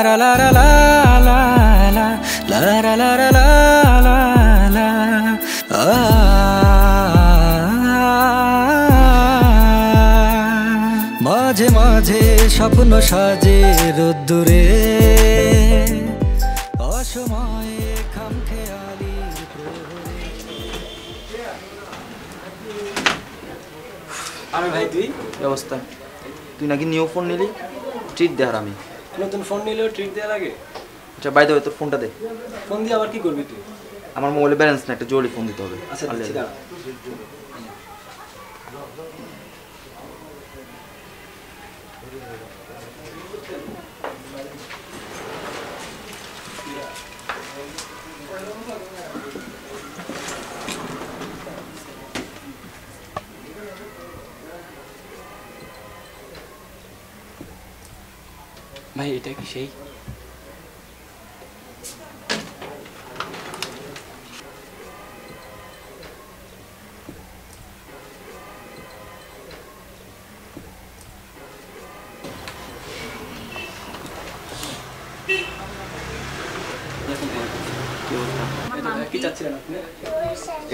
লা লা লা লা লা লা লা লা লা লা লা আ মাঝে মাঝে স্বপ্ন সাজে রোদ্দুরে অসময়ে খামখেয়ালির প্রহরে আরে ভাই তুই ব্যবস্থা তুই নাকি নিউ ফোন নিলি ট্রিট দে আর আমি নতুন ফোন নিলেও ট্রিট দেওয়া লাগে? আচ্ছা বাই দেবে তোর ফোনটা দে। ফোন দিয়ে আবার কি করবি তুই? আমার মোবাইলে ব্যালেন্স না একটা জরুরি ফোন দিতে হবে। আচ্ছা ভাই এটা কি সেই?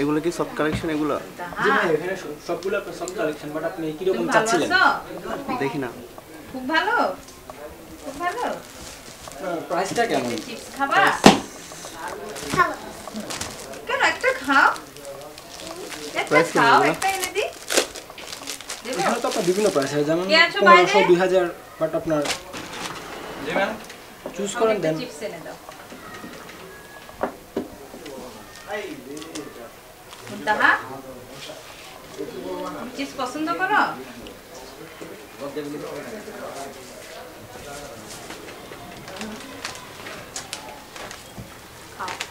এগুলো কি সব কালেকশন এগুলো? জি ভাই এখানে সবগুলো আপনার সব কালেকশন বাট আপনি কীরকম চাচ্ছিলেন? দেখি না। খুব ভালো? ভালো প্রাইসটা কেমন? চিপস খাবা কেন একটা খাও। একটা খাও একটা এনে দি। এখানে তো আপনার বিভিন্ন প্রাইস আছে যেমন? পনেরোশো দুই হাজার বাট আপনার চুজ করেন দেন চিপস এনে দাও। মুন্তাহা চিপস পছন্দ করো?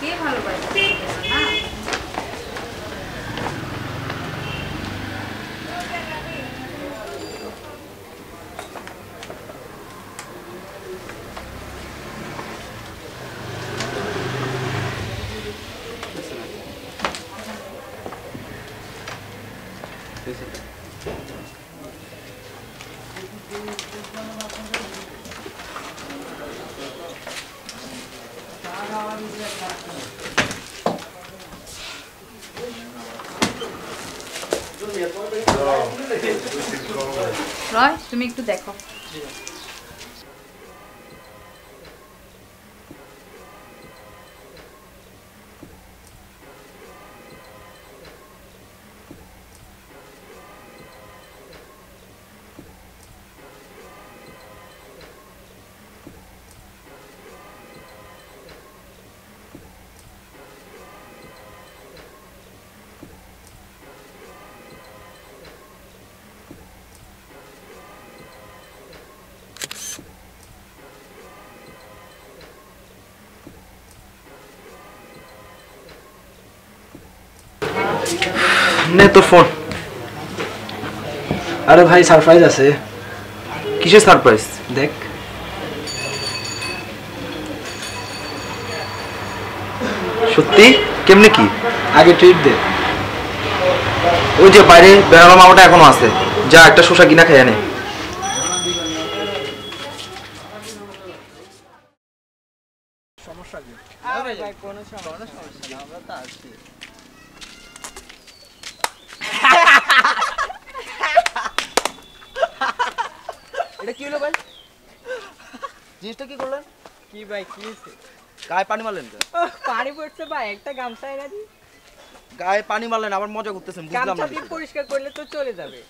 কে ভালোবাসে না রয় তুমি একটু দেখো। নে তোর ফোন আরে ভাই সারপ্রাইজ আছে। কিসের সারপ্রাইজ দেখ। সত্যি? কেমনে কি? আগে ট্রিট দে। ওই যে বাইরে বেড়ানো মামাটা এখনও আছে। যা একটা শসা কিনা খেয়ে নে। এটা কি? হলো ভাই? জিনিসটা কি করলেন? কি ভাই কি গায়ে পানি মারলেন কেন? পানি পড়ছে ভাই একটা গামছা এনে দি। গায়ে পানি মারলেন আবার মজা করতেছেন বুঝলাম গামছা না দিয়ে পরিষ্কার করলে তো চলে যাবে।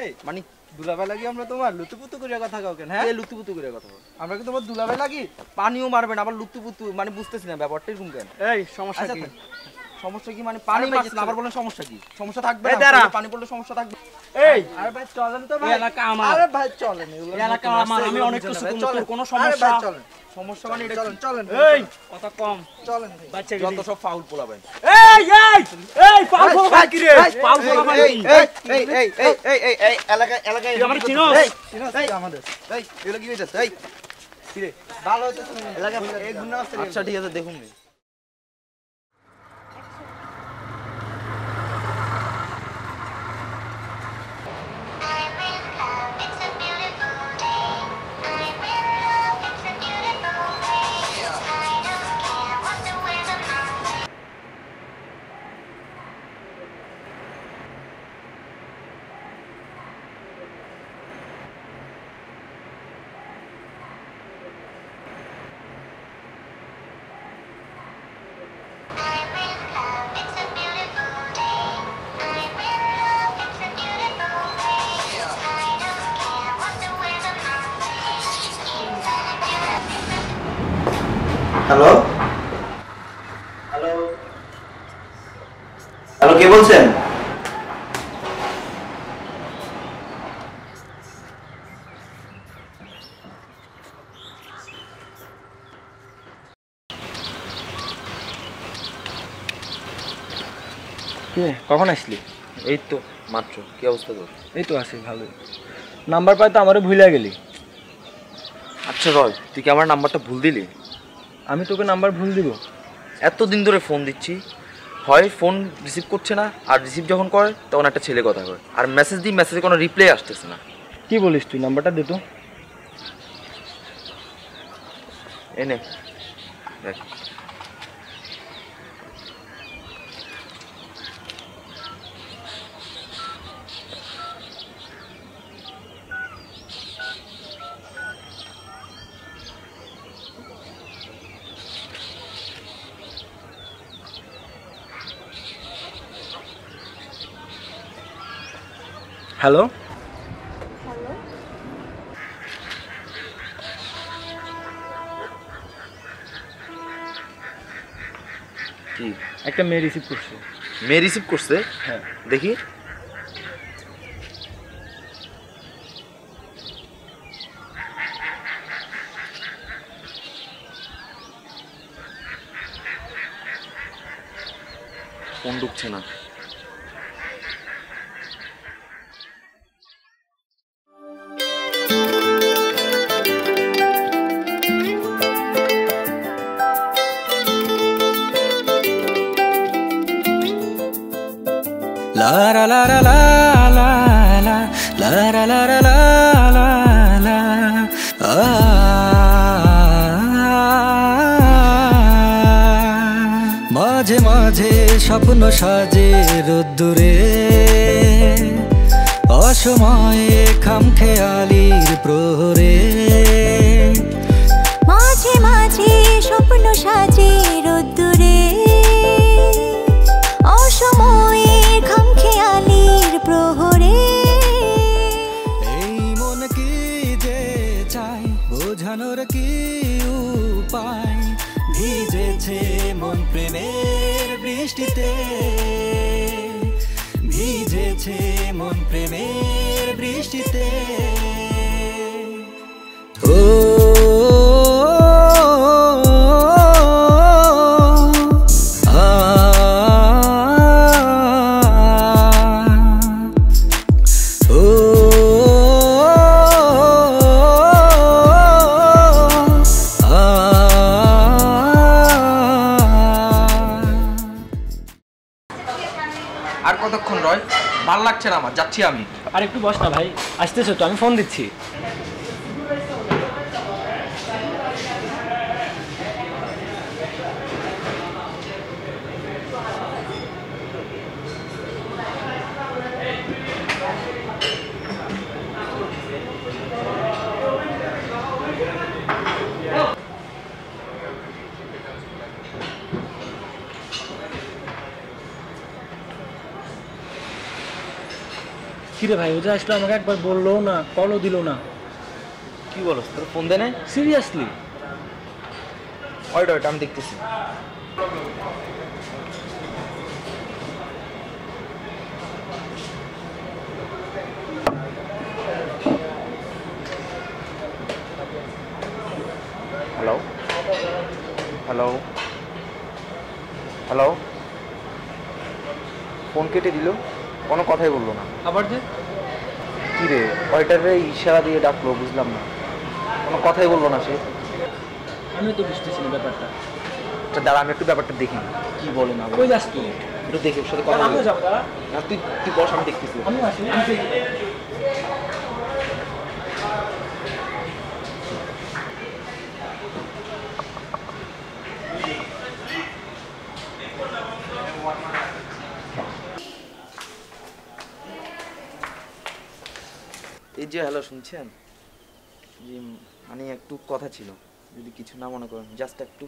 এই মানে দুলাভাই লাগি আমরা তোমার লুতুপুতু করে কথা কাউ কেন হ্যাঁ? লুতুপুতু করে কথা বল। আমরা কি তোমার দুলাভাই লাগি? পানিও মারবে না আবার লুতুপুতু মানে বুঝতেছি না ব্যাপারটা এরকম কেন। এই সমস্যা আচ্ছা কি? সমস্যা কি? মানে পানি আবার বলেন সমস্যা কি? সমস্যা থাকবে না পানি পড়লে সমস্যা থাকবে। এই আরে ভাই চলেন তো ভাই এলাকা আমার। আরে ভাই চলেন এলাকা আমার, আমি অনেক কিছু না, ভাই, করব, চলেন। তোর কোনো সমস্যা? চলেন সমস্যা মানে এটা চলেন চলেন এই কথা কম চলেন ভাই। বাচ্চা যত সব ফাউল পোলা ভাই এই এই এই পাল ফলো ভাই কি রে এই, পাল ভাই এই, এই, এই, এই, এই, এই, এই, এই, এলাকায়- এলাকায় তুই আমাকে চিনোস? এই, আমাদের? এই, এগুলো কি হইতাছে? এই, কি রে? ভালো হইতাছে না? এই গুন্ডা আচ্ছা ঠিক আছে দেখুন হ্যালো হ্যালো হ্যালো কে বলছেন? কখন আসলি? এই তো মাত্র। কি অবস্থা তোর? এই তো আছি ভালোই। নাম্বার পাই তো আমারও ভুলে গেলি। আচ্ছা রয় তুই কি আমার নাম্বারটা ভুল দিলি? আমি তোকে নাম্বার ভুল দিব। এতদিন ধরে ফোন দিচ্ছি। হয় ফোন রিসিভ করছে না আর রিসিভ যখন করে তখন একটা ছেলে কথা কয়। আর মেসেজ দিই মেসেজে কোনো রিপ্লাই আসতেছে না। কি বলিস তুই? নাম্বারটা দে তো। এনে দেখ। হ্যালো? কি? একটা মেয়ে রিসিভ করছে। মেয়ে রিসিভ করছে? হ্যাঁ। দেখি। ফোন ঢুকছে না। La la la la la la la la la la la la la la মাঝে মাঝে স্বপ্ন সাজে রোদ্দুরে অসময়ে খামখেয়ালির প্রহরে বৃষ্টিতে। আর কতক্ষণ রয়? ভালো লাগছে না আমার? যাচ্ছি আমি। আর একটু বস না ভাই আসতেছো তো আমি ফোন দিচ্ছি। কিরে ভাই ও যে আসলো আমাকে একবার বলল না কলও দিল না। কি বলো তোর ফোন দেনে সিরিয়াসলি ওইটা ওইটা আমি দেখতেছি। হ্যালো হ্যালো হ্যালো ফোন কেটে দিল? কোনো কথাই বলল না। আবার যে? কি রে ওয়েটারে ইশারা দিয়ে ডাকলো বুঝলাম না। কোনো কথাই বলল না সে। আমি তো বুঝতেছি না ব্যাপারটা। আচ্ছা দাঁড়া আমি একটু ব্যাপারটা দেখি। কি বলে না ওই যাস তুই? একটু দেখি ওর সাথে কথা। না তুই তুই বস আমি দেখতেছি। আমি আসি যে হ্যালো শুনছেন? জি মানে একটু কথা ছিল, যদি কিছু না মনে করেন জাস্ট একটু।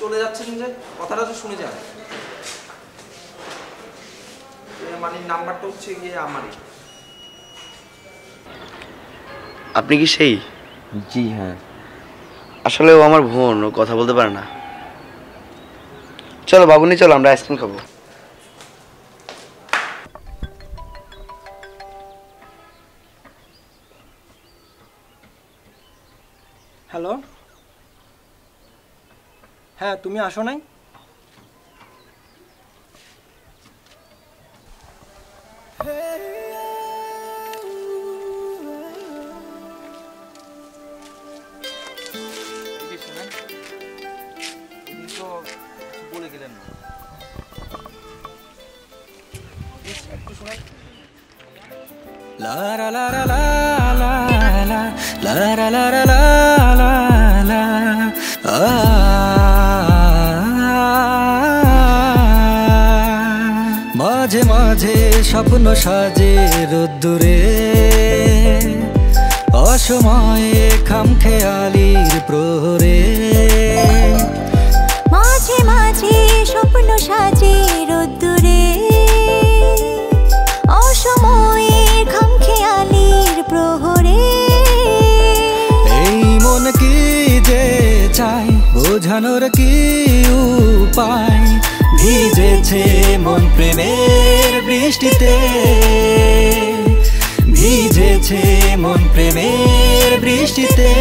চলে যাচ্ছেন যে, কথাটা তো শুনে যান। মানে নাম্বারটা হচ্ছে গিয়ে আমারই। আপনি কি সেই? জি হ্যাঁ। আসলে ও আমার বোন ও কথা বলতে পারে না। চলো বাবুনি চলো আমরা আইসক্রিম খাব। হ্যালো হ্যাঁ তুমি আসো নাই? এই তো বলে গেলেন না। মাঝে মাঝে স্বপ্ন সাজে রোদ্দুরে। অসময়ে খামখেয়ালির প্রহরে। প্রহরে। এই মন যে চাই বোঝানোর কি উপায়? ভিজেছে মন প্রেমের বৃষ্টিতে। ভিজেছে মন প্রেমের বৃষ্টিতে।